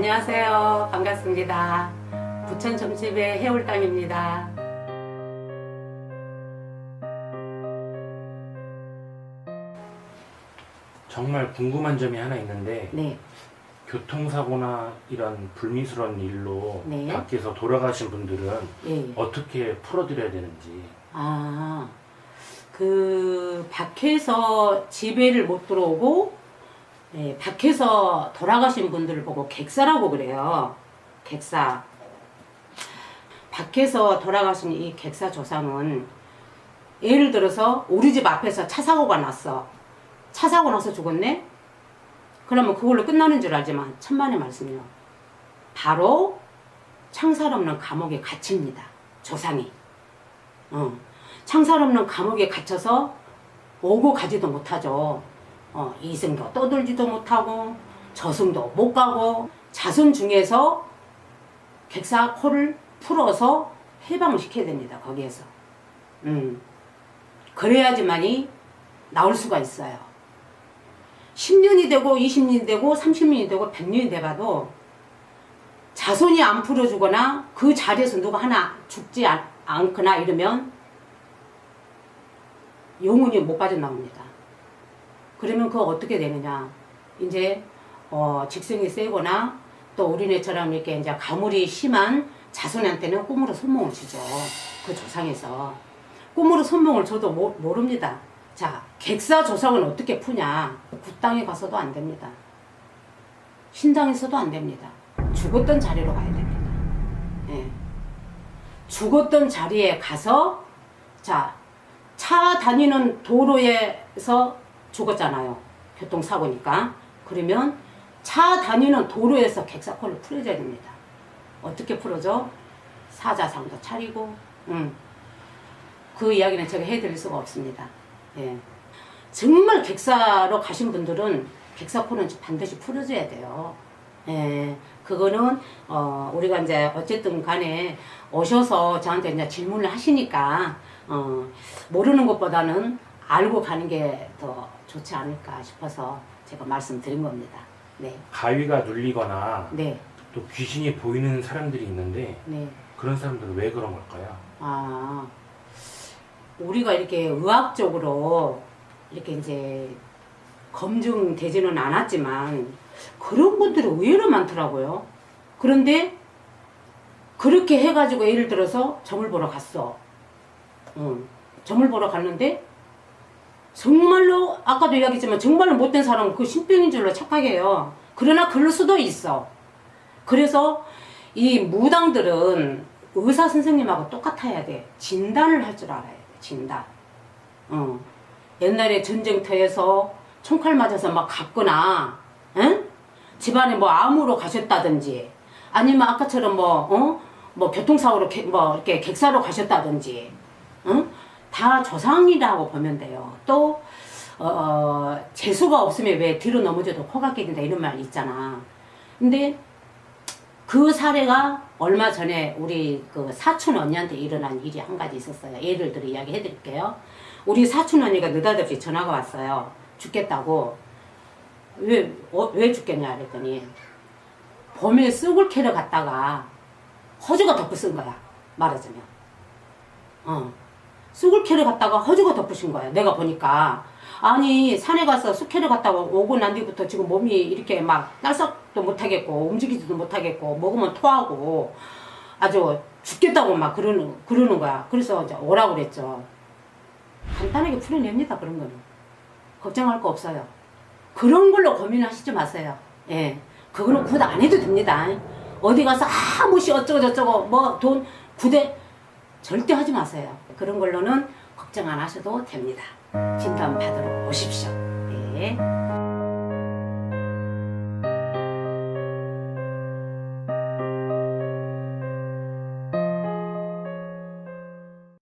안녕하세요. 반갑습니다. 부천 점집의 해울당입니다. 정말 궁금한 점이 하나 있는데 네. 교통사고나 이런 불미스러운 일로 네. 밖에서 돌아가신 분들은 예. 어떻게 풀어드려야 되는지 아, 그, 밖에서 집에를 못 들어오고, 예, 밖에서 돌아가신 분들을 보고 객사라고 그래요. 객사. 밖에서 돌아가신 이 객사 조상은, 예를 들어서 우리 집 앞에서 차 사고가 났어. 차 사고 나서 죽었네? 그러면 그걸로 끝나는 줄 알지만, 천만의 말씀이요. 바로 창살 없는 감옥에 갇힙니다. 조상이. 어. 창살 없는 감옥에 갇혀서 오고 가지도 못하죠. 어, 이승도 떠들지도 못하고 저승도 못 가고 자손 중에서 객사 코를 풀어서 해방을 시켜야 됩니다. 거기에서. 음. 그래야지만이 나올 수가 있어요. 10년이 되고 20년이 되고 30년이 되고 100년이 돼가도 자손이 안 풀어주거나 그 자리에서 누가 하나 죽지 않, 않거나 이러면 영혼이 못 빠져나옵니다. 그러면 그거 어떻게 되느냐. 이제, 어, 직성이 세거나 또 우리네처럼 이렇게 이제 가물이 심한 자손한테는 꿈으로 손목을 주죠. 그 조상에서. 꿈으로 손목을 줘도 모, 모릅니다. 자, 객사 조상은 어떻게 푸냐. 굿땅에 가서도 안 됩니다. 신당에서도 안 됩니다. 죽었던 자리로 가야 됩니다. 예. 죽었던 자리에 가서 자, 차 다니는 도로에서 죽었잖아요. 교통사고니까. 그러면 차 다니는 도로에서 객사코를 풀어줘야 됩니다. 어떻게 풀어줘? 사자상도 차리고, 음. 그 이야기는 제가 해드릴 수가 없습니다. 예. 정말 객사로 가신 분들은 객사코는 반드시 풀어줘야 돼요. 예, 그거는 어 우리가 이제 어쨌든 간에 오셔서 저한테 이제 질문을 하시니까 어 모르는 것보다는 알고 가는 게 더 좋지 않을까 싶어서 제가 말씀드린 겁니다. 네, 가위가 눌리거나 네, 또 귀신이 보이는 사람들이 있는데 네. 그런 사람들은 왜 그런 걸까요? 아 우리가 이렇게 의학적으로 이렇게 이제 검증되지는 않았지만 그런 분들이 의외로 많더라고요. 그런데 그렇게 해가지고 예를 들어서 점을 보러 갔어. 응. 점을 보러 갔는데 정말로 아까도 이야기했지만 정말로 못된 사람은 그 신병인 줄로 착각해요. 그러나 그럴 수도 있어. 그래서 이 무당들은 의사 선생님하고 똑같아야 돼. 진단을 할 줄 알아야 돼. 진단. 어. 옛날에 전쟁터에서 총칼 맞아서 막 갔거나, 응? 집안에 뭐 암으로 가셨다든지, 아니면 아까처럼 뭐, 어? 뭐 교통사고로 개- 뭐 이렇게 객사로 가셨다든지, 응? 다 조상이라고 보면 돼요. 또, 어, 어, 재수가 없으면 왜 뒤로 넘어져도 코가 깨진다 이런 말 있잖아. 근데 그 사례가 얼마 전에 우리 그 사촌 언니한테 일어난 일이 한 가지 있었어요. 예를 들어 이야기 해 드릴게요. 우리 사촌 언니가 느닷없이 전화가 왔어요. 죽겠다고. 왜, 어, 왜 죽겠냐 그랬더니 봄에 쑥을 캐러 갔다가 허주가 덮어 쓴 거야. 말하자면. 어. 쑥을 캐러 갔다가 허주가 덮으신 거야. 내가 보니까. 아니, 산에 가서 쑥 캐러 갔다가 오고 난 뒤부터 지금 몸이 이렇게 막 딸싹도 못하겠고, 움직이지도 못하겠고, 먹으면 토하고, 아주 죽겠다고 막 그러는, 그러는 거야. 그래서 이제 오라고 그랬죠. 간단하게 풀어냅니다, 그런 거는. 걱정할 거 없어요. 그런 걸로 고민하시지 마세요. 예. 그거는 굿 안 해도 됩니다. 어디 가서 아무 시 어쩌고 저쩌고, 뭐 돈, 구대, 절대 하지 마세요. 그런 걸로는 걱정 안 하셔도 됩니다. 진단 받으러 오십시오. 네.